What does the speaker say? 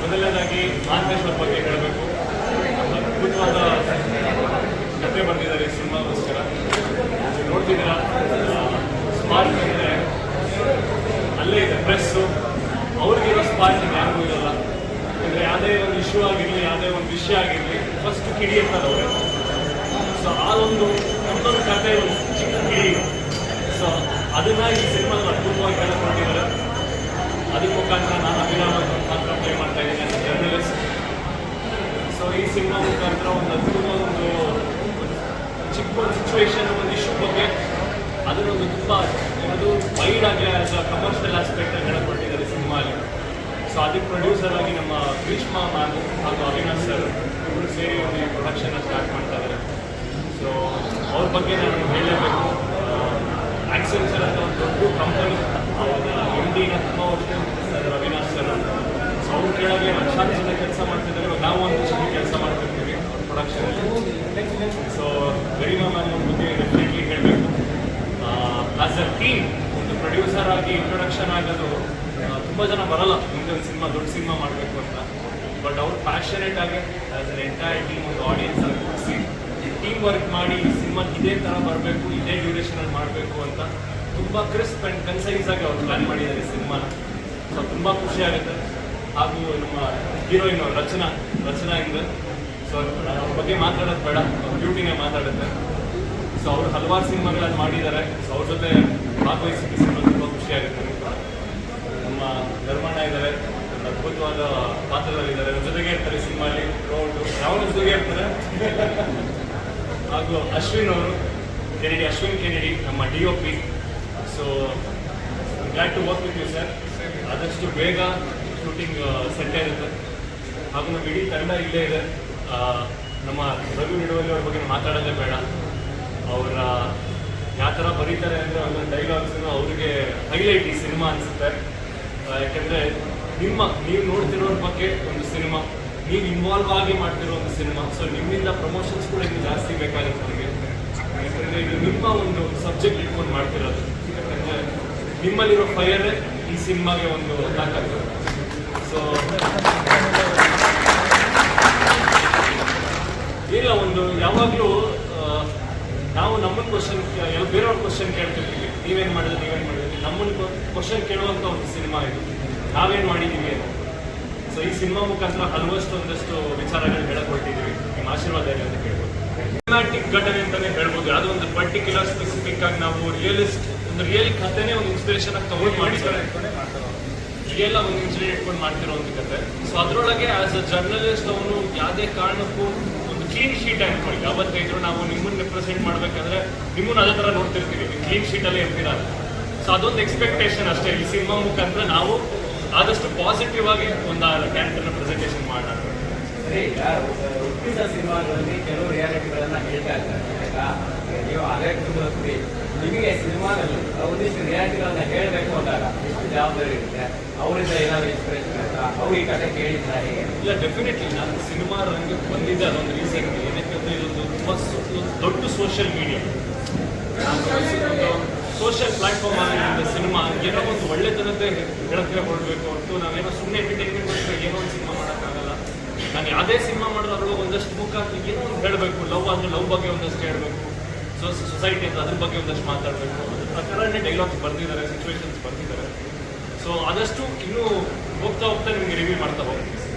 ಮೊದಲನೇದಾಗಿ ಮಾಂತೇಶ್ವರ ಬಗ್ಗೆ ಹೇಳಬೇಕು. ಅದ್ಭುತವಾದ ಕತೆ ಬಂದಿದ್ದಾರೆ ಸಿನಿಮಾಗೋಸ್ಕರ ನೋಡ್ತಿದ್ದೀರಾ ಸ್ಪಾರ್ಕ್ ಅಂದರೆ ಅಲ್ಲೇ ಇದೆ ಪ್ರೆಸ್ಸು ಅವ್ರಿಗಿರೋ ಸ್ಪಾಟ್ ಯಾರಿಗೂ ಇರಲ್ಲ ಅಂದರೆ ಯಾವುದೇ ಒಂದು ಇಶ್ಯೂ ಆಗಿರಲಿ, ಯಾವುದೇ ಒಂದು ವಿಷಯ ಆಗಿರಲಿ ಫಸ್ಟ್ ಕಿಡಿ ಅಂತಾರೆ ಅವರು. ಸೊ ಆ ಒಂದು ಒಂದೊಂದು ಕತೆ ಒಂದು ಚಿಕ್ಕ ಕಿಡಿ. ಸೊ ಅದನ್ನ ಈ ಸಿನಿಮಾದ ಅದ್ಭುತವಾಗಿ ಹೇಳ್ಕೊಂಡಿದ್ದಾರೆ ಅದಕ್ಕೆ ಮುಖಾಂತರ ನಾನು ಅಭಿನವ ಪಾತ್ರ ಪ್ಲೇ ಮಾಡ್ತಾ ಇದ್ದೀನಿ ಜರ್ನಲಿಸ್ಟ್ ಸೊ ಈ ಸಿನಿಮಾ ಮುಖಾಂತರ ಒಂದು ಅದ್ಭುತ ಒಂದು ಚಿಕ್ಕ ಒಂದು ಸಿಚುವೇಶನ್ ಒಂದು ಇಶ್ಯೂ ಬಗ್ಗೆ ಅದನ್ನೊಂದು ತುಂಬ ವೈಡ್ ಆಗಿ ಆಸ್ ಅ ಕಮರ್ಷಿಯಲ್ ಆಸ್ಪೆಕ್ಟ್ ಕೊಟ್ಟಿದ್ದಾರೆ ಸಿನಿಮಾಲಿ. ಸೊ ಅದಕ್ಕೆ ಪ್ರೊಡ್ಯೂಸರ್ ಆಗಿ ನಮ್ಮ ಭೀಷ್ಮ ಮ್ಯಾಮ್ ಹಾಗೂ ಅವಿನಾಶ್ ಸರ್ ಇವರು ಸೇರಿ ಒಂದು ಪ್ರೊಡಕ್ಷನ್ ಸ್ಟಾರ್ಟ್ ಮಾಡ್ತಾ ಇದ್ದಾರೆ. ಸೊ ಅವ್ರ ಬಗ್ಗೆ ನಾನು ಹೇಳಲೇಬೇಕು. ಆಕ್ಸೆನ್ಸರ್ ಅಂತ ಒಂದು ದೊಡ್ಡ ಕಂಪನಿ ಅವಾಗ ಎಂ ಡಿನ ತುಂಬ ವರ್ಷ ಸರ್ ಅವಿನಾಶ್ ಸರ್ ಸೊ ಅವ್ರ ಕೆಳಗೆ ಲಕ್ಷಾಂತರ ಜನ ಕೆಲಸ ಮಾಡ್ತಿದ್ದಾರೆ. ನಾವು ಒಂದು ಸಲ ಕೆಲಸ ಮಾಡ್ತಿರ್ತೀವಿ ಅವ್ರ ಪ್ರೊಡಕ್ಷನಲ್ಲಿ ಸೊ ಗರಿಮಾ ಮ್ಯಾಮ್ ಬಗ್ಗೆ ಡೆಫಿನೆಟ್ಲಿ ಹೇಳಬೇಕು. ಆಸ್ ಅ ಟೀಮ್ ಪ್ರೊಡ್ಯೂಸರ್ ಆಗಿ ಇಂಟ್ರೊಡಕ್ಷನ್ ಆಗೋದು ತುಂಬ ಜನ ಬರಲ್ಲ. ಒಂದು ಸಿನಿಮಾ, ದೊಡ್ಡ ಸಿನಿಮಾ ಮಾಡಬೇಕು ಅಂತ. ಬಟ್ ಅವ್ರು ಪ್ಯಾಷನೇಟ್ ಆಗಿ ಆಸ್ ಅನ್ ಎಂಟೈರ್ ಟೀಮ್ ಒಂದು ಆಡಿಯನ್ಸ್ ಆಗಿ ಕೂಡಿಸಿ ಟೀಮ್ ವರ್ಕ್ ಮಾಡಿ ಸಿನಿಮಾ ಇದೇ ಥರ ಬರಬೇಕು, ಇದೇ ಡ್ಯೂರೇಷನಲ್ಲಿ ಮಾಡಬೇಕು ಅಂತ ತುಂಬ ಕ್ರಿಸ್ಪ್ ಆ್ಯಂಡ್ ಕನ್ಸೈಸ್ ಆಗಿ ಅವ್ರು ಪ್ಲ್ಯಾನ್ ಮಾಡಿದ್ದಾರೆ ಸಿನಿಮಾನ. ಸೊ ತುಂಬ ಖುಷಿ ಆಗುತ್ತೆ. ಹಾಗೂ ನಮ್ಮ ಹೀರೋಯಿನ್ ರಚನಾ ರಚನಾ ಇಂದ ಸೊ ಅವ್ರ ಬಗ್ಗೆ ಮಾತಾಡೋದು ಬೇಡ ಬ್ಯೂಟಿನೇ ಮಾತಾಡುತ್ತೆ. ಸೊ ಅವರು ಹಲವಾರು ಸಿನಿಮಾಗಳನ್ನು ಮಾಡಿದ್ದಾರೆ. ಸೊ ಅವ್ರ ಜೊತೆ ಭಾಗವಹಿಸಿದ ಸಿನಿಮಾ ತುಂಬ ಖುಷಿಯಾಗುತ್ತೆ. ನಮ್ಮ ಧರ್ಮಣ್ಣ ಇದ್ದಾರೆ. ಅದ್ಭುತವಾದ ಪಾತ್ರದಲ್ಲಿದ್ದಾರೆ. ಅವ್ರ ಜೊತೆಗೆ ಇರ್ತಾರೆ ಸಿನಿಮಾಲಿ. ರೋಡು ಯಾವ ಜೊತೆಗೆ ಇರ್ತಾರೆ. ಹಾಗೂ ಅಶ್ವಿನ್ ಅವರು. ಕೆನಡಿ ಅಶ್ವಿನ್ ಕೆನಡಿ ನಮ್ಮ D O P so glad to work with you sir ಆದಷ್ಟು ಬೇಗ ಶೂಟಿಂಗ್ ಸೆಟ್ ಇರುತ್ತೆ ಹಾಗೂ ನಮ್ಮ ಇಡೀ ತಂಡ ಇಲ್ಲೇ ಇದೆ. ನಮ್ಮ ರವಿ ನಿಡುವಲ್ಲಿ ಅವ್ರ ಬಗ್ಗೆ ಮಾತಾಡೋದೇ ಬೇಡ. ಅವರ ಯಾವ ಥರ ಬರೀತಾರೆ ಅಂದರೆ ಒಂದೊಂದು ಡೈಲಾಗ್ಸನ್ನು ಅವರಿಗೆ ಹೈಲೈಟ್ ಈ ಸಿನಿಮಾ ಅನಿಸುತ್ತೆ. ಯಾಕೆಂದರೆ ನಿಮ್ಮ, ನೀವು ನೋಡ್ತಿರೋರ ಬಗ್ಗೆ ಒಂದು ಸಿನಿಮಾ, ನೀವು ಇನ್ವಾಲ್ವ್ ಆಗಿ ಮಾಡ್ತಿರೋ ಒಂದು ಸಿನಿಮಾ ಸೊ ನಿಮ್ಮಿಂದ ಪ್ರಮೋಷನ್ಸ್ ಕೂಡ ಇನ್ನು ಜಾಸ್ತಿ ಬೇಕಾಗುತ್ತೆ ನನಗೆ ಯಾಕಂದರೆ ಇದು ನಿಮ್ಮ ಒಂದು ಸಬ್ಜೆಕ್ಟ್ ಇಟ್ಕೊಂಡು ಮಾಡ್ತಿರೋದು. ಯಾಕಂದರೆ ನಿಮ್ಮಲ್ಲಿರೋ ಫೈರೇ ಈ ಸಿನಿಮಾಗೆ ಒಂದು ತಾಕತ್ತು ಸೊ ಇಲ್ಲ, ಒಂದು ಯಾವಾಗಲೂ ನಾವು ನಮ್ಮನ್ನ ಕ್ವಶನ್ ಬೇರೆಯವ್ರ ಕ್ವಶನ್ ಕೇಳ್ತಿರ್ತೀವಿ ನೀವೇನು ಮಾಡಿದ್ರೆ, ನೀವೇನು ಮಾಡಿದ್ರಿ? ನಮ್ಮನ್ನ ಕ್ವಶನ್ ಕೇಳುವಂಥ ಒಂದು ಸಿನಿಮಾ ಇದು. ನಾವೇನು ಮಾಡಿದ್ದೀವಿ ಅಂತ. ಸೊ ಈ ಸಿನಿಮಾ ಮುಖಾಂತರ ಹಲವಷ್ಟು ಒಂದಷ್ಟು ವಿಚಾರಗಳು ಹೇಳಕ್ ನಿಮ್ಮ ಆಶೀರ್ವಾದ ಇದೆ ಅಂತ ಕೇಳ್ಬೋದು ಸಿನಿಮ್ಯಾಟಿಕ್ ಘಟನೆ ಅಂತಾನೆ ಹೇಳ್ಬೋದು. ಅದು ಒಂದು ಪರ್ಟಿಕ್ಯುಲರ್ ಸ್ಪೆಸಿಫಿಕ್ ಆಗಿ ನಾವು ರಿಯಲಿಸ್ಟ್ ಒಂದು ರಿಯಲ್ ಕಥೆನೇ ಒಂದು ಇನ್ಸ್ಪಿರೇಷನ್ ಆಗಿ ತಗೊಂಡು ಮಾಡಿದ್ದಾರೆ ರಿಯಲ್ ಒಂದು ಇನ್ಸಿಡೆಂಟ್ ಇಟ್ಕೊಂಡು ಮಾಡ್ತಿರೋ ಒಂದು ಕತೆ ಸೊ ಅದರೊಳಗೆ ಆಸ್ ಅ ಜರ್ನಲಿಸ್ಟ್ ಅವನು ಯಾವುದೇ ಕಾರಣಕ್ಕೂ ಒಂದು ಕ್ಲೀನ್ ಶೀಟ್ ಅನ್ಕೊಳ್ಳಿ ಅವತ್ತೈದ್ರು ನಾವು ನಿಮ್ಮನ್ನ ಮಾಡ್ಬೇಕಂದ್ರೆ ನಿಮ್ಮನ್ನ ಅದೇ ತರ ನೋಡ್ತಿರ್ತೀವಿ ಕ್ಲೀನ್ ಶೀಟಲ್ಲೇ ಇರ್ತೀರ ಸೊ ಅದೊಂದು ಎಕ್ಸ್ಪೆಕ್ಟೇಷನ್ ಅಷ್ಟೇ. ಈ ಸಿನಿಮಾ ಮುಖಾಂತರ ನಾವು ಆದಷ್ಟು ಪಾಸಿಟಿವ್ ಆಗಿ ಒಂದು ಕ್ಯಾರೆಕ್ಟರ್ನ ಪ್ರೆಸೆಂಟೇಷನ್ ಮಾಡೋಣ. ಸರಿ ಕೆಲವು ರಿಯಾಲಿಟಿಗಳನ್ನ ಹೇಳ್ತಾ ಇರ್ತಾರೆ ಕುಟುಂಬದಲ್ಲಿ ನಿಮಗೆ ಸಿನಿಮಾದಲ್ಲಿ ಒಂದಿಷ್ಟು ರಿಯಾಲಿಟಿಗಳನ್ನ ಹೇಳಬೇಕು ಅಂದಾಗ ಎಷ್ಟು ಜವಾಬ್ದಾರಿ ಇರುತ್ತೆ. ಅವರಿಂದ ಏನಾದ್ರು ಇನ್ಸ್ಪಿರೇಷನ್ ಆಯ್ತಾ? ಅವ್ರು ಈ ಕತೆ ಕೇಳಿದ್ರ ಇಲ್ಲ ಡೆಫಿನೆಟ್ಲಿ ನಾನು ಸಿನಿಮಾ ರಂಗಕ್ಕೆ ಬಂದಿದ್ದೆ ಅದೊಂದು ರೀಸನ್ ಏನಕ್ಕೆ ಇದೊಂದು ತುಂಬ ದೊಡ್ಡ ಸೋಷಿಯಲ್ ಮೀಡಿಯಾ ಸೋಷಿಯಲ್ ಪ್ಲಾಟ್ಫಾರ್ಮ್ ಆಗಿರೋದ್ರಿಂದ ಸಿನಿಮಾ, ಏನೋ ಒಂದು ಒಳ್ಳೆತನದ್ದೇ ಹೇಳಕ್ಕೆ ಕೊಡಬೇಕು ಹೊರತು ನಾವೇನೋ ಸುಮ್ಮನೆ ಎಂಟರ್ಟೈನ್ಮೆಂಟ್ ಏನೋ ಒಂದು ಸಿನಿಮಾ ಮಾಡೋಕ್ಕಾಗಲ್ಲ. ನಾನು ಯಾವುದೇ ಸಿನಿಮಾ ಮಾಡಿದ್ರು ಅದ್ರೊಳಗೆ ಒಂದಷ್ಟು ಮುಖ ಏನೋ ಒಂದು ಹೇಳಬೇಕು. ಲವ್ ಅಂದರೆ ಲವ್ ಬಗ್ಗೆ ಒಂದಷ್ಟು ಹೇಳಬೇಕು. ಸೊ ಸೊಸೈಟಿ ಅಂತ ಅದ್ರ ಬಗ್ಗೆ ಒಂದಷ್ಟು ಮಾತಾಡಬೇಕು ಅದ್ರ ಪ್ರಕಾರನೇ ಡೈಲಾಗ್ಸ್ ಬರ್ತಿದ್ದಾರೆ ಸಿಚುವೇಶನ್ಸ್ ಬರ್ತಿದ್ದಾರೆ ಸೊ ಆದಷ್ಟು ಇನ್ನೂ ಹೋಗ್ತಾ ಹೋಗ್ತಾ ನಿಮಗೆ ರಿವ್ಯೂ ಮಾಡ್ತಾ ಹೋಗ್ತೀವಿ